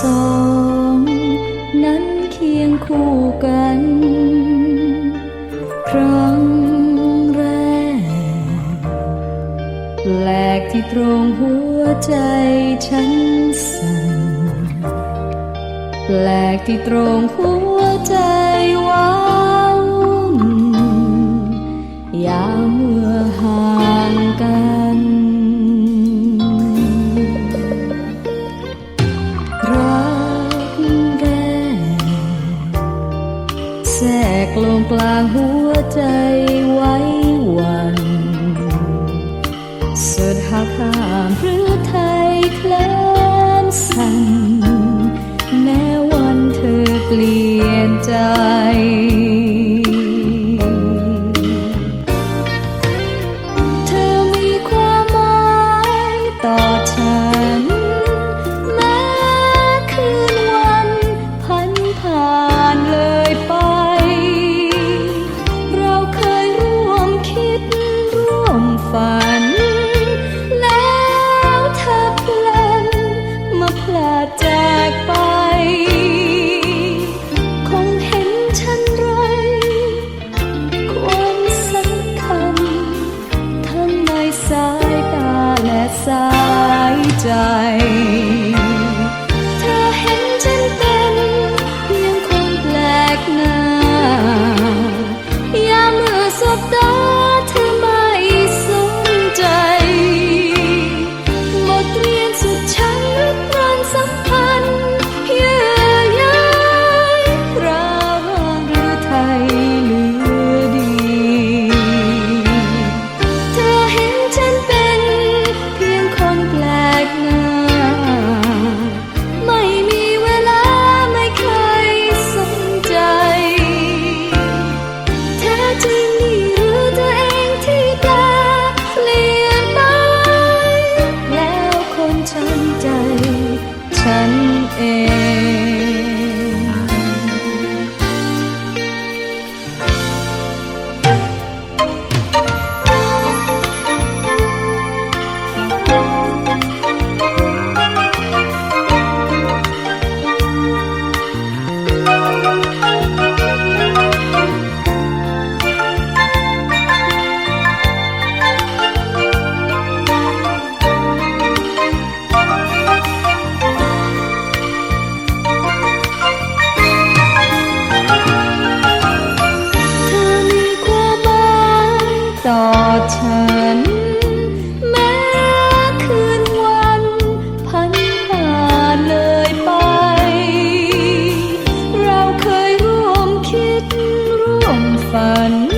สองนั้นเคียงคู่กัน ครั้งแรกแปลกที่ตรงหัวใจฉันสั่นแปลกที่ตรงหัวใจว้าวอยาก นใจ เธอมีความหมายต่อฉัน แม้คืนวันพันผ่านเลยไป เราเคยร่วมคิดร่วมฝัน ฉันใจ ฉัน phần